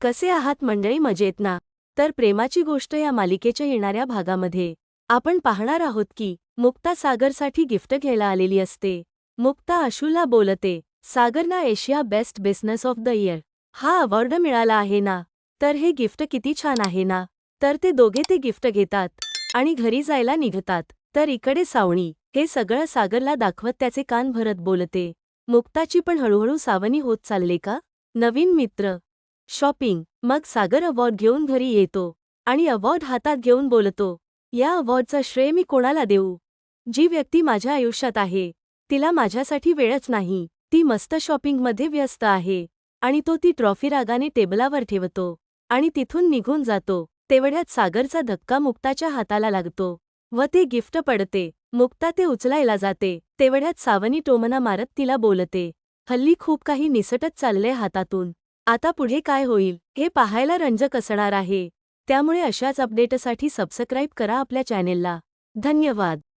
कसे आहात मंडळी? मजेत ना? तर प्रेमाची गोष्ट या मालिकेच्या येणाऱ्या भागामध्ये. आपण पाहणार आहोत की मुक्ता सागरसाठी गिफ्ट घ्यायला आलेली असते. मुक्ता आशूला बोलते सागरना Asia best business of the year. हा अवॉर्ड मिळाला आहे ना? तर हे गिफ्ट किती छान आहे ना तर ते दोघे ते गिफ्ट घेतात आणि घरी जायला निघतात. तर इकडे सावणी. हे सगळं सागरला दाखवत त्याचे कान भरत बोलते मुक्ताची पण हळूहळू सावनी होत चालले का? नवीन मित्र. शॉपिंग मग सागर अवॉर्ड घेऊन घरी येतो आणि अवॉर्ड हातात घेऊन बोलतो या अवॉर्डचा श्रेय मी कोणाला देऊ? जी व्यक्ती माझ्या आयुष्यात आहे तिला माझ्यासाठी वेळच नाही ती मस्त शॉपिंगमध्ये व्यस्त आहे आणि तो ती ट्रॉफी रागाने टेबलावर ठेवतो आणि तिथून निघून जातो तेवढ्यात सागरचा धक्का मुक्ताच्या हाताला लागतो व ते गिफ्ट पडते मुक्ता ते उचलायला जाते तेवढ्यात सावनी टोमना मारत तिला बोलते हल्ली खूप काही निसटत चालले हातातून आता पुढे काय होईल हे पाहायला रंजक असणार आहे. त्यामुळे अशाच अपडेटसाठी सबस्क्राईब करा आपल्या चॅनेलला धन्यवाद.